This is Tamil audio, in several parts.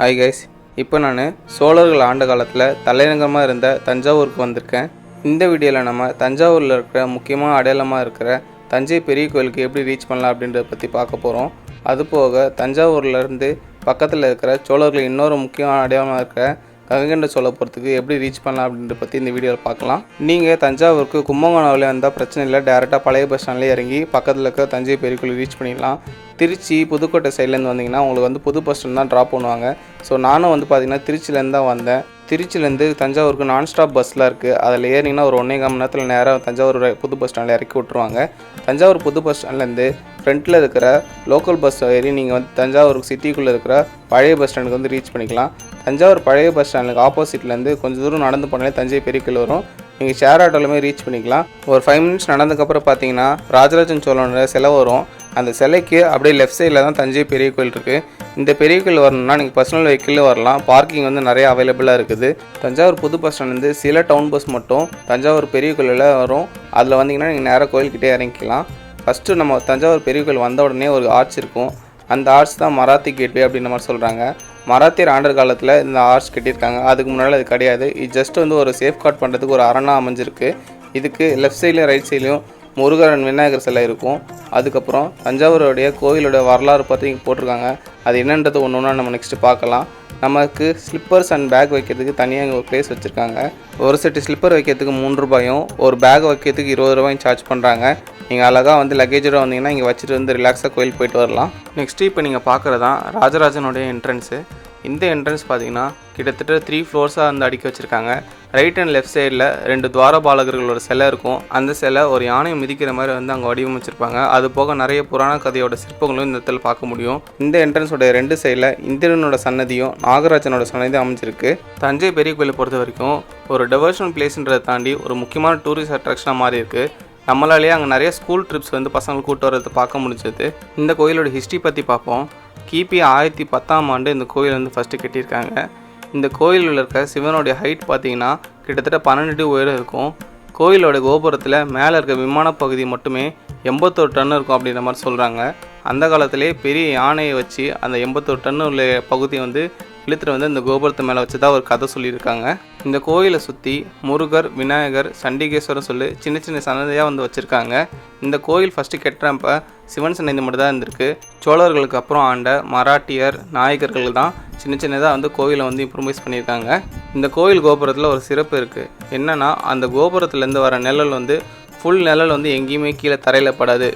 ஹாய் கைஸ் இப்போ நான் சோழர்கள் ஆண்ட காலத்தில் தலைநகரமாக இருந்த தஞ்சாவூருக்கு வந்திருக்கேன். இந்த வீடியோவில் நம்ம தஞ்சாவூரில் இருக்கிற முக்கியமாக அடையாளமாக இருக்கிற தஞ்சை பெரிய கோயிலுக்கு எப்படி ரீச் பண்ணலாம் அப்படின்றத பற்றி பார்க்க போகிறோம் அது போக தஞ்சாவூர்லேருந்து பக்கத்தில் இருக்கிற சோழர்கள் இன்னொரு முக்கியமான அடையாளமாக இருக்கிற கங்கண்ட சோழபுரத்துக்கு எப்படி ரீச் பண்ணலாம் அப்படின்றத பற்றி இந்த வீடியோவில் பார்க்கலாம். நீங்கள் தஞ்சாவூருக்கு கும்பகோணாவில் வந்தால் பிரச்சனை இல்லை. டேரெக்டாக பழைய பஸ் ஸ்டாண்ட்லேயே இறங்கி பக்கத்தில் இருக்க தஞ்சை பெரிய கோயில் ரீச் பண்ணிடலாம். திருச்சி புதுக்கோட்டை சைட்லேருந்து வந்தீங்கன்னா உங்களுக்கு வந்து புது பஸ் ஸ்டாண்ட் தான் ட்ராப் பண்ணுவாங்க. ஸோ நானும் வந்து பார்த்தீங்கன்னா திருச்சியிலேருந்து தான் வந்தேன். திருச்சியிலேருந்து தஞ்சாவூருக்கு நான் ஸ்டாப் பஸ்லாம் இருக்குது அதில் ஏறிங்கன்னா ஒரு ஒன்றே கால் மணி நேரத்தில் நேராக தஞ்சாவூர் புது பஸ் ஸ்டாண்டில் இறக்கி விட்ருவாங்க தஞ்சாவூர் புது பஸ் ஸ்டாண்ட்லேருந்து ஃப்ரண்ட்டில் இருக்கிற லோக்கல் பஸ் ஏறி நீங்கள் வந்து தஞ்சாவூர் சிட்டிக்குள்ளே இருக்கிற பழைய பஸ் ஸ்டாண்டுக்கு வந்து ரீச் பண்ணிக்கலாம். தஞ்சாவூர் பழைய பஸ் ஸ்டாண்டுக்கு ஆப்போசிட்லேருந்து கொஞ்சம் தூரம் நடந்து போனாலே தஞ்சை பெரிய கோயில் வரும். நீங்கள் ஷேர் ஆட்டோலுமே ரீச் பண்ணிக்கலாம். ஒரு ஃபைவ் மினிட்ஸ் நடந்ததுக்கப்புறம் பார்த்தீங்கன்னா ராஜராஜன் சோழனோட சிலை வரும். அந்த சிலைக்கு அப்படியே லெஃப்ட் சைடில் தான் தஞ்சை பெரிய கோயில் இருக்குது இந்த பெரிய கோயில் வரணும்னா நீங்கள் பர்சனல் வெஹிக்கிளில் வரலாம். பார்க்கிங் வந்து நிறைய அவைலபிளாக இருக்குது. தஞ்சாவூர் புது பஸ் ஸ்டாண்ட் வந்து சில டவுன் பஸ் மட்டும் தஞ்சாவூர் பெரிய கோயிலில் வரும். அதில் வந்தீங்கன்னா நீங்கள் நேராக கோயில்கிட்டே இறங்கிக்கலாம். ஃபஸ்ட்டு நம்ம தஞ்சாவூர் பெரிய கோயில் வந்த உடனே ஒரு ஆர்ச் இருக்கும். அந்த ஆர்ச் தான் மராத்தி கேட்வே அப்படின்ற மாதிரி சொல்கிறாங்க மராத்தியர் ஆண்டர் காலத்தில் இந்த ஆர்ச் கட்டியிருக்காங்க. அதுக்கு முன்னால் அது கிடையாது. இது ஜஸ்ட் வந்து ஒரு சேஃப் கார்ட் பண்ணுறதுக்கு ஒரு அரணாக அமைஞ்சிருக்கு. இதுக்கு லெஃப்ட் சைட்லையும் ரைட் சைட்லையும் முருகரன் விநாயகர் சிலை இருக்கும். அதுக்கப்புறம் தஞ்சாவூருடைய கோயிலோட வரலாறு பற்றி இங்கே போட்டிருக்காங்க. அது என்னன்றது ஒன்று ஒன்றா நம்ம நெக்ஸ்ட்டு பார்க்கலாம். நமக்கு ஸ்லிப்பர்ஸ் அண்ட் பேக் வைக்கிறதுக்கு தனியாக இங்கே ஒரு பிளேஸ் வச்சுருக்காங்க. ஒரு செட்டு ஸ்லிப்பர் வைக்கிறதுக்கு மூணு ரூபாயும் ஒரு பேக் வைக்கிறதுக்கு இருபது ரூபாயும் சார்ஜ் பண்ணுறாங்க நீங்கள் அழகாக வந்து லக்கேஜோட வந்தீங்கன்னா இங்கே வச்சுட்டு வந்து ரிலாக்ஸாக கோயில் போயிட்டு வரலாம். நெக்ஸ்ட்டு இப்போ நீங்கள் பார்க்குறது தான் ராஜராஜனுடைய என்ட்ரன்ஸு இந்த என்ட்ரன்ஸ் பார்த்தீங்கன்னா கிட்டத்தட்ட த்ரீ ஃப்ளோர்ஸாக வந்து அடுக்கி வச்சுருக்காங்க. ரைட் அண்ட் லெஃப்ட் சைடில் ரெண்டு துவாரபாலகர்களோட சிலை இருக்கும். அந்த சிலை ஒரு யானையை மிதிக்கிற மாதிரி வந்து அங்கே வடிவமைச்சிருப்பாங்க. அது போக நிறைய புராண கதையோட சிற்பங்களும் இந்த இடத்துல பார்க்க முடியும். இந்த என்ட்ரன்ஸோட ரெண்டு சைடில் இந்திரனோட சன்னதியும் நாகராஜனோட சன்னதியும் அமைஞ்சிருக்கு. தஞ்சை பெரிய கோயிலை பொறுத்த வரைக்கும் ஒரு டெவர்ஷன் பிளேஸ்ன்றதை தாண்டி ஒரு முக்கியமான டூரிஸ்ட் அட்ராக்ஷனாக மாறி இருக்குது நம்மளாலேயே அங்கே நிறைய ஸ்கூல் ட்ரிப்ஸ் வந்து பசங்களை கூட்டு வரதை பார்க்க முடிஞ்சது. இந்த கோயிலோட ஹிஸ்ட்ரி பற்றி பார்ப்போம். கிபி ஆயிரத்தி பத்தாம் ஆண்டு இந்த கோயில் வந்து ஃபஸ்ட்டு கட்டியிருக்காங்க. இந்த கோயிலில் இருக்க சிவனுடைய ஹைட் பார்த்தீங்கன்னா கிட்டத்தட்ட பன்னெண்டு அடி உயரம் இருக்கும். கோயிலோட கோபுரத்தில் மேலே இருக்க விமான பகுதி மட்டுமே எண்பத்தோரு டன் இருக்கும் அப்படின்ற மாதிரி சொல்கிறாங்க அந்த காலத்திலே பெரிய யானையை வச்சு அந்த எண்பத்தோரு டன் உள்ள பகுதியை வந்து இழுத்துட்டு வந்து இந்த கோபுரத்து மேலே வச்சு தான் ஒரு கதை சொல்லியிருக்காங்க. இந்த கோயிலை சுற்றி முருகர் விநாயகர் சண்டிகேஸ்வரர் சொல்லி சின்ன சின்ன சன்னதியாக வந்து வச்சுருக்காங்க. இந்த கோயில் ஃபஸ்ட்டு கெட்டுறப்ப சிவன் சன்னதி மட்டும் தான் இருந்திருக்கு. சோழர்களுக்கு அப்புறம் ஆண்ட மராட்டியர் நாயகர்கள் தான் சின்ன சின்னதாக வந்து கோயிலை வந்து இம்ப்ரூவைஸ் பண்ணியிருக்காங்க. இந்த கோயில் கோபுரத்தில் ஒரு சிறப்பு இருக்குது என்னென்னா அந்த கோபுரத்துலேருந்து வர நிழல் வந்து ஃபுல் நிழல் வந்து எங்கேயுமே கீழே தரையில் படாது.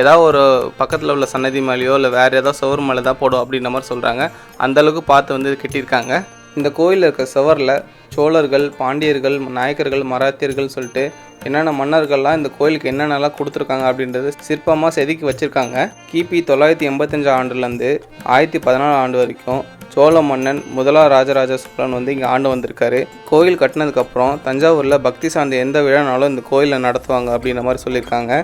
ஏதாவது ஒரு பக்கத்தில் உள்ள சன்னதி மேலேயோ இல்லை வேறு ஏதாவது சுவர் மேலே தான் போடும் அப்படின்ற மாதிரி சொல்கிறாங்க அந்தளவுக்கு பார்த்து வந்து கட்டியிருக்காங்க. இந்த கோயிலில் இருக்க சுவரில் சோழர்கள் பாண்டியர்கள் நாயக்கர்கள் மராத்தியர்கள் சொல்லிட்டு என்னென்ன மன்னர்கள்லாம் இந்த கோயிலுக்கு என்னென்னலாம் கொடுத்துருக்காங்க அப்படின்றது சிற்பமாக செதுக்கி வச்சுருக்காங்க. கிபி தொள்ளாயிரத்தி எண்பத்தஞ்சு ஆண்டுலேருந்து ஆயிரத்தி பதினாலு ஆண்டு வரைக்கும் சோழ மன்னன் முதலா ராஜராஜ சோழன் வந்து இங்கே ஆண்டு வந்திருக்காரு. கோயில் கட்டினதுக்கப்புறம் தஞ்சாவூரில் பக்தி சார்ந்த எந்த விழானாலும் இந்த கோயிலில் நடத்துவாங்க அப்படின்ற மாதிரி சொல்லியிருக்காங்க.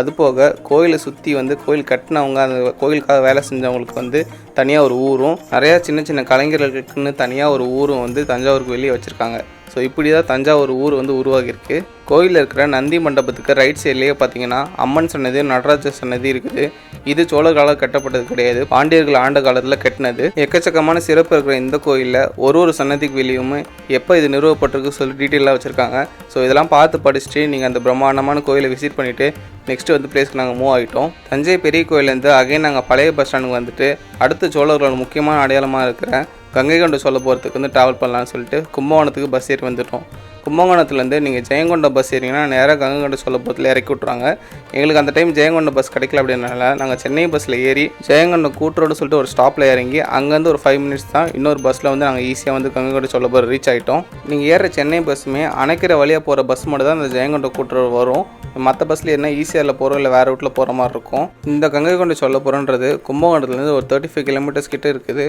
அது போக கோயிலை சுற்றி வந்து கோயில் கட்டினவங்க அந்த கோயிலுக்காக வேலை செஞ்சவங்களுக்கு வந்து தனியாக ஒரு ஊரும் நிறையா சின்ன சின்ன கலைஞர்களுக்குன்னு தனியாக ஒரு ஊரும் வந்து தஞ்சாவூருக்கு வெளியே வச்சுருக்காங்க. ஸோ இப்படி தான் தஞ்சாவூர் ஊர் வந்து உருவாகியிருக்கு. கோயிலில் இருக்கிற நந்தி மண்டபத்துக்கு ரைட் சைட்லேயே பார்த்தீங்கன்னா அம்மன் சன்னதி நடராஜர் சன்னதி இருக்குது. இது சோழர்களால் கட்டப்பட்டது கிடையாது. பாண்டியர்கள் ஆண்ட காலத்தில் கட்டினது. எக்கச்சக்கமான சிறப்பு இருக்கிற இந்த கோயிலில் ஒரு ஒரு சன்னதிக்கு வெளியுமே எப்போ இது நிறுவப்பட்டிருக்கு சொல்லி டீட்டெயிலாக வச்சுருக்காங்க. ஸோ இதெல்லாம் பார்த்து படிச்சுட்டு நீங்கள் அந்த பிரம்மாண்டமான கோயிலை விசிட் பண்ணிவிட்டு நெக்ஸ்ட் வந்து பிளேஸ்க்கு நாங்கள் மூவ் ஆகிட்டோம் தஞ்சை பெரிய கோயிலேருந்து அகைன் நாங்கள் பழைய பஸ் ஸ்டாண்டுக்கு வந்துட்டு அடுத்து சோழர்களோட முக்கியமான அடையாளமாக இருக்கிற கங்கை கொண்ட சொல்ல போகிறதுக்கு வந்து ட்ராவல் பண்ணலாம்னு சொல்லிட்டு கும்பகோணத்துக்கு பஸ் ஏறி வந்துட்டோம். கும்பகோணத்துலேருந்து நீங்கள் ஜெயங்கொண்டம் பஸ் ஏறிங்கன்னா நேராக கங்கை கொண்ட சொல்ல போகிறதுல இறக்கி விட்ருவாங்க எங்களுக்கு அந்த டைம் ஜெயங்கொண்டம் பஸ் கிடைக்கல அப்படின்னால நாங்கள் சென்னை பஸ்ஸில் ஏறி ஜெயங்கொண்டம் கூட்டுறோடு சொல்லிட்டு ஒரு ஸ்டாப்பில் இறங்கி அங்கேருந்து ஒரு ஃபைவ் மினிட்ஸ் தான் இன்னொரு பஸ்ஸில் வந்து நாங்கள் ஈஸியாக வந்து கங்கை கொண்ட சொல்ல போகிற ரீச் ஆகிட்டோம் நீங்கள் ஏற சென்னை பஸ்ஸுமே அணைக்கிற வழியாக போகிற பஸ் மட்டும் தான் அந்த ஜெயங்கொண்டம் கூட்டுறவு வரும். மற்ற பஸ்ஸில் என்ன ஈஸியாரில் போகிறோம் இல்லை வேறு ரூட்டில் போகிற மாதிரி இருக்கும். இந்த கங்கை கொண்டு சொல்ல போகிறோன்றது கும்பகோணத்துலேருந்து ஒரு தேர்ட்டி ஃபைவ் கிலோமீட்டர்ஸ் கிட்ட இருக்குது.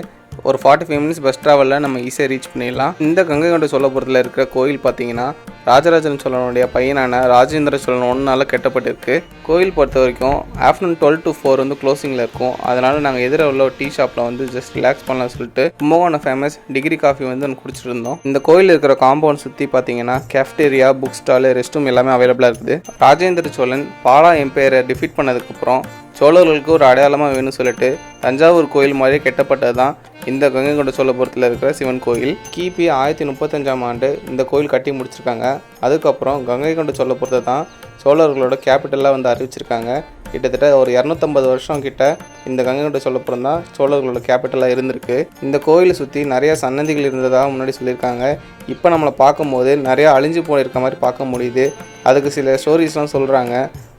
ஒரு ஃபார்ட்டி ஃபைவ் மினிட்ஸ் பஸ் ட்ராவலில் நம்ம ஈஸியாக ரீச் பண்ணிடலாம். இந்த கங்கை கொண்ட சோழபுரத்தில் இருக்கிற கோயில் பார்த்தீங்கன்னா ராஜராஜன் சோழனுடைய பையனான ராஜேந்திர சோழன் ஒன்றால் கட்டப்பட்டிருக்கு. கோயில் பொறுத்த வரைக்கும் ஆஃப்டர்நூன் டுவெல் டு ஃபோர் வந்து க்ளோசிங்கில் இருக்கும். அதனால் நாங்கள் எதிர உள்ள ஒரு டீ ஷாப்பில் வந்து ஜஸ்ட் ரிலாக்ஸ் பண்ணலாம் சொல்லிட்டு கும்பகோணம் ஃபேமஸ் டிகிரி காஃபி வந்து குடிச்சிட்டு இருந்தோம். இந்த கோயில் இருக்கிற காம்பவுண்ட் சுற்றி பார்த்தீங்கன்னா cafeteria book stall rest room எல்லாமே அவைலபிளாக இருக்குது. ராஜேந்திர சோழன் பாலா எம்பையரை டிஃபீட் பண்ணதுக்கப்புறம் சோழர்களுக்கு ஒரு அடையாளமாக வேணும்னு சொல்லிட்டு தஞ்சாவூர் கோயில் மாதிரியே கெட்டப்பட்டது தான் இந்த கங்கை கொண்ட சோழபுரத்தில் இருக்கிற சிவன் கோயில். கிபி ஆயிரத்தி முப்பத்தஞ்சாம் ஆண்டு இந்த கோயில் கட்டி முடிச்சிருக்காங்க. அதுக்கப்புறம் கங்கை கொண்ட சோழபுரத்தை தான் சோழர்களோட கேபிட்டலாக வந்து அறிவிச்சிருக்காங்க. கிட்டத்தட்ட ஒரு இரநூத்தம்பது வருஷம் கிட்ட இந்த கங்கை கொண்ட சோழபுரம் தான் சோழர்களோட கேபிட்டலாக இருந்திருக்கு. இந்த கோயிலை சுற்றி நிறைய சன்னதிகள் இருந்ததாக முன்னாடி சொல்லியிருக்காங்க. இப்போ நம்மளை பார்க்கும்போது நிறையா அழிஞ்சு போயிருக்க மாதிரி பார்க்க முடியுது. அதுக்கு சில ஸ்டோரிஸ்லாம் சொல்கிறாங்க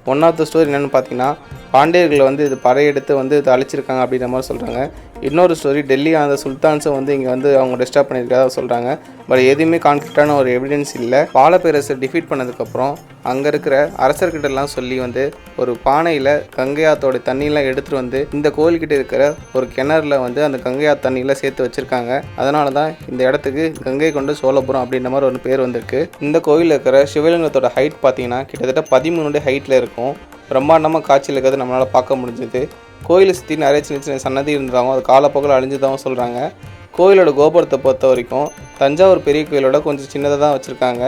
ஒன் ஆஃப் த ஸ்டோரி என்னென்னு பார்த்தீங்கன்னா பாண்டியர்கள் வந்து இது படையெடுத்து வந்து இது அழிச்சிருக்காங்க அப்படின்ற மாதிரி சொல்கிறாங்க இன்னொரு ஸ்டோரி டெல்லி அந்த சுல்தான்ஸை வந்து இங்கே வந்து அவங்க டிஸ்டர்ப் பண்ணியிருக்கதா சொல்கிறாங்க பட் எதுவுமே கான்ஃபிளிக்டான ஒரு எவிடன்ஸ் இல்லை. பாலப்பேரரசை டிஃபீட் பண்ணதுக்கப்புறம் அங்கே இருக்கிற அரசர்கிட்டலாம் சொல்லி வந்து ஒரு பானையில் கங்கையாத்தோட தண்ணியெலாம் எடுத்துகிட்டு வந்து இந்த கோயில்கிட்ட இருக்கிற ஒரு கிணறுல வந்து அந்த கங்கையா தண்ணியில் சேர்த்து வச்சுருக்காங்க. அதனால தான் இந்த இடத்துக்கு கங்கை கொண்ட சோழபுரம் அப்படின்ற மாதிரி ஒரு பேர் வந்திருக்கு. இந்த கோயிலில் இருக்கிற சிவலிங்கத்தோட ஹைட் பார்த்தீங்கன்னா கிட்டத்தட்ட பதிமூணு ஹைட்டில் இருக்கும். பிரம்மாண்டமாக காட்சியில் இருக்கிறது நம்மளால் பார்க்க முடிஞ்சது. கோயிலை சுற்றி நிறைய சின்ன சின்ன சன்னதி இருந்தாங்க அது காலப்போக்கில் அழிஞ்சதாகவும் சொல்கிறாங்க கோயிலோட கோபுரத்தை பொறுத்த வரைக்கும் தஞ்சாவூர் பெரிய கோயிலோட கொஞ்சம் சின்னதாக தான் வச்சுருக்காங்க.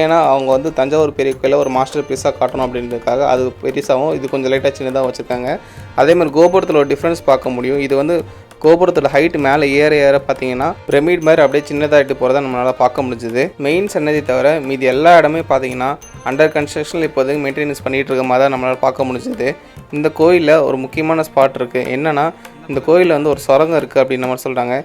ஏன்னா அவங்க வந்து தஞ்சாவூர் பெரிய கோயிலை ஒரு மாஸ்டர் பீஸாக காட்டணும் அப்படின்றதுக்காக அது பெருசாகவும் இது கொஞ்சம் லைட்டாக சின்னதாக வச்சுருக்காங்க. அதே மாதிரி கோபுரத்தில் ஒரு டிஃப்ரென்ஸ் பார்க்க முடியும். இது வந்து கோபுரத்தோட ஹைட் மேலே ஏற ஏற பார்த்தீங்கன்னா பிரமிட் மாதிரி அப்படியே சின்னதாகிட்டு போகிறத நம்மளால் பார்க்க முடிஞ்சுது. மெயின் சன்னதி தவிர மீதி எல்லா இடமே பார்த்தீங்கன்னா அண்டர் கன்ஸ்ட்ரக்ஷனில் இப்போதைக்கு மெயின்டெனன்ஸ் பண்ணிகிட்டு இருக்க மாதிரி தான் நம்மளால் பார்க்க முடிஞ்சுது. இந்த கோயிலில் ஒரு முக்கியமான ஸ்பாட் இருக்குது என்னென்னா இந்த கோயிலில் வந்து ஒரு சுரங்கம் இருக்குது அப்படின்னு நம்ம சொல்கிறாங்க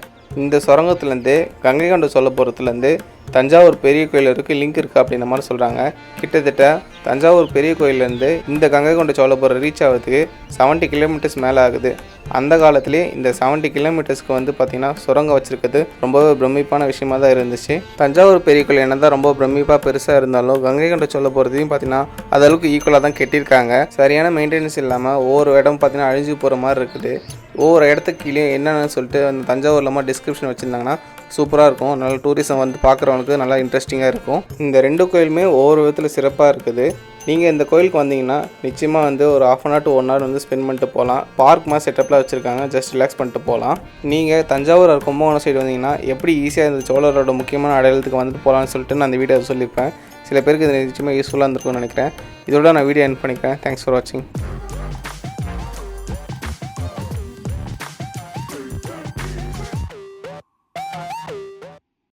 இந்த சுரங்கத்துலேருந்து கங்கை கொண்ட சோழபுரத்துலேருந்து தஞ்சாவூர் பெரிய கோயில் இருக்குது லிங்க் இருக்குது அப்படின்ற மாதிரி சொல்கிறாங்க கிட்டத்தட்ட தஞ்சாவூர் பெரிய கோயிலேருந்து இந்த கங்கை கொண்ட சோழபுரம் ரீச் ஆகிறதுக்கு செவன்ட்டி கிலோமீட்டர்ஸ் மேலே ஆகுது. அந்த காலத்திலே இந்த செவன்ட்டி கிலோமீட்டர்ஸ்க்கு வந்து பார்த்திங்கன்னா சுரங்கம் வச்சுருக்கிறது ரொம்பவே பிரமிப்பான விஷயமா தான் இருந்துச்சு. தஞ்சாவூர் பெரிய கோயில் என்ன தான் ரொம்ப பிரமிப்பாக பெருசாக இருந்தாலும் கங்கை கொண்ட சோழபுரத்தையும் பார்த்தீங்கன்னா அதளவுக்கு அளவுக்கு ஈக்குவலாக தான் கெட்டியிருக்காங்க. சரியான மெயின்டெனன்ஸ் இல்லாமல் ஒவ்வொரு இடம் பார்த்தீங்கன்னா அழிஞ்சு போகிற மாதிரி இருக்குது. ஒவ்வொரு இடத்துக்கு கீழே என்னென்னு சொல்லிட்டு அந்த தஞ்சாவூர்லமா டிஸ்கிரிப்ஷன் வச்சுருந்தாங்கன்னா சூப்பராக இருக்கும். நல்ல டூரிசம் வந்து பார்க்குறவனுக்கு நல்லா இன்ட்ரெஸ்டிங்காக இருக்கும். இந்த ரெண்டு கோயிலுமே ஒவ்வொரு விதத்தில் சிறப்பாக இருக்குது. நீங்கள் இந்த கோயிலுக்கு வந்தீங்கன்னா நிச்சயமாக வந்து ஒரு half an hour to one hour வந்து ஸ்பெண்ட் பண்ணிட்டு போகலாம். பார்க் மாதிரி செட்டப்லாம் வச்சுருக்காங்க. ஜஸ்ட் ரிலாக்ஸ் பண்ணிட்டு போகலாம். நீங்கள் தஞ்சாவூர் கும்பகோணம் சைடு வந்தீங்கன்னா எப்படி ஈஸியாக இந்த சோழரோட முக்கியமான அடையாளத்துக்கு வந்துட்டு போகலான்னு சொல்லிட்டு நான் அந்த வீடியோ சொல்லியிருப்பேன். சில பேருக்கு இது நிச்சயமாக யூஸ்ஃபுல்லாக இருந்திருக்கும்னு நினைக்கிறேன். இதோட நான் வீடியோ என் பண்ணிக்கிறேன். தேங்க்ஸ் ஃபார் வாட்சிங்